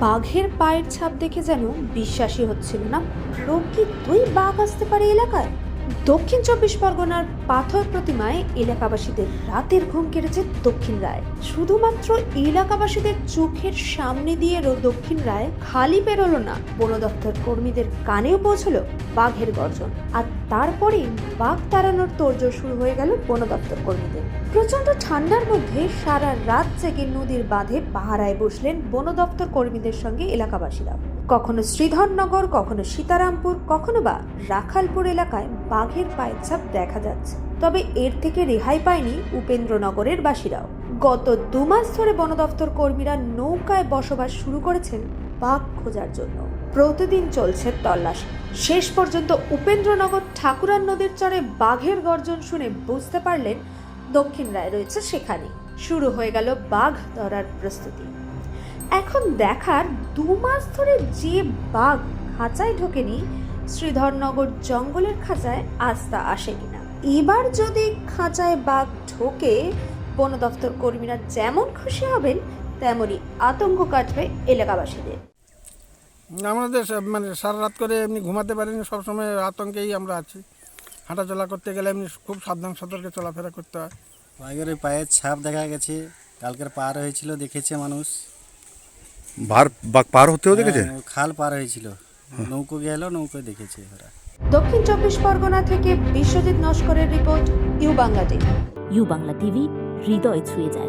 বাঘের পায়ের ছাপ দেখে যেন বিশ্বাসই হচ্ছিল না। লোক কি দুই বাঘ আসতে পারে এলাকায়? দক্ষিণ চব্বিশ পরগনার পাথর প্রতিমায় এলাকাবাসীদের রাতের ঘুম কেড়েছে দক্ষিণ রায়। শুধুমাত্র এলাকাবাসীদের চোখের সামনে দিয়ে দক্ষিণ রায় খালি পেরোলো না, বন দপ্তর কর্মীদের কানেও পৌঁছলো বাঘের গর্জন। আর তারপরেই বাঘ তাড়ানোর তোড়জোড় শুরু হয়ে গেল বন দপ্তর কর্মীদের। প্রচণ্ড ঠান্ডার মধ্যে সারা রাত জেগে নদীর বাঁধে পাহারায় বসলেন বন দপ্তর কর্মীদের সঙ্গে এলাকাবাসীরা কখনো শ্রীধরনগর, কখনো সীতারামপুর, কখনো বা রাখালপুর এলাকায় বাঘের পায়ের ছাপ দেখা যাচ্ছে। তবে এর থেকে রেহাই পায়নি উপেন্দ্রনগরের বাসীরাও। গত দু মাস ধরে বন দপ্তর কর্মীরা নৌকায় বসবাস শুরু করেছেন বাঘ খোঁজার জন্য। প্রতিদিন চলছে তল্লাশি। শেষ পর্যন্ত উপেন্দ্রনগর ঠাকুরান নদীর চরে বাঘের গর্জন শুনে বুঝতে পারলেন দক্ষিণ রায় রয়েছে সেখানে শুরু হয়ে গেল বাঘ ধরার প্রস্তুতি। এখন দেখার দু মাস ধরে যে বাঘ খাঁচায় ঢোকেনি শ্রীধরনগর জঙ্গলের খাঁচায় আস্থা আসে কিনা। এবার যদি খাঁচায় বাঘ ঢোকে বন দপ্তর কর্মীরা যেমন খুশি হবেন তেমনই আতঙ্ক কাটবে এলাকাবাসীদের। আমাদের মানে সারা রাত করে এমনি ঘুমাতে পারিনি সবসময় আতঙ্কেই আমরা আছি। হাঁটাচলা করতে গেলে এমনি খুব সাবধান সতর্কে চলাফেরা করতে হয়। বাঘের পায়ের ছাপ দেখা গেছে কালকের পার হয়েছিল দেখেছে মানুষ। বার পার হতেও দেখেছে হ্যাঁ, খাল পার হয়েছিল। নৌকো গেল নৌকো দেখেছে ওরা। দক্ষিণ চব্বিশ পরগনা থেকে Biswajit নস্করের report U Bangla TV. U Bangla TV হৃদয় ছুঁয়ে যায়।